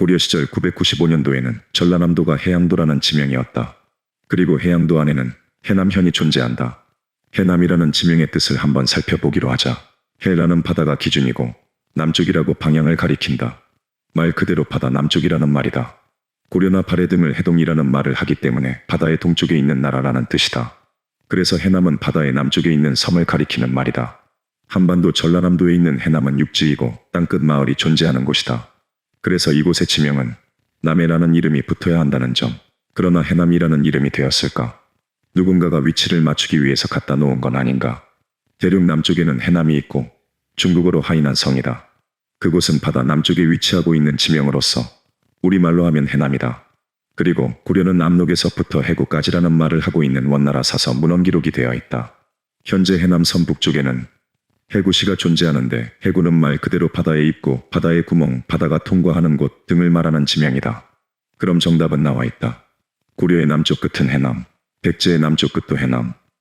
고려 시절 995년도에는 전라남도가 해양도라는 지명이었다. 그리고 해양도 안에는 해남현이 존재한다. 해남이라는 지명의 뜻을 한번 살펴보기로 하자. 해라는 바다가 기준이고 남쪽이라고 방향을 가리킨다. 말 그대로 바다 남쪽이라는 말이다. 고려나 발해 등을 해동이라는 말을 하기 때문에 바다의 동쪽에 있는 나라라는 뜻이다. 그래서 해남은 바다의 남쪽에 있는 섬을 가리키는 말이다. 한반도 전라남도에 있는 해남은 육지이고 땅끝 마을이 존재하는 곳이다. 그래서 이곳의 지명은 남해라는 이름이 붙어야 한다는 점. 그러나 해남이라는 이름이 되었을까? 누군가가 위치를 맞추기 위해서 갖다 놓은 건 아닌가? 대륙 남쪽에는 해남이 있고 중국어로 하이난 성이다. 그곳은 바다 남쪽에 위치하고 있는 지명으로서 우리말로 하면 해남이다. 그리고 고려는 압록에서부터 해구까지라는 말을 하고 있는 원나라 사서 문헌 기록이 되어 있다. 현재 해남 섬 북쪽에는 해구시가 존재하는데 해구는 말 그대로 바다의 입구, 바다의 구멍, 바다가 통과하는 곳 등을 말하는 지명이다. 그럼 정답은 나와 있다. 고려의 남쪽 끝은 해남, 백제의 남쪽 끝도 해남,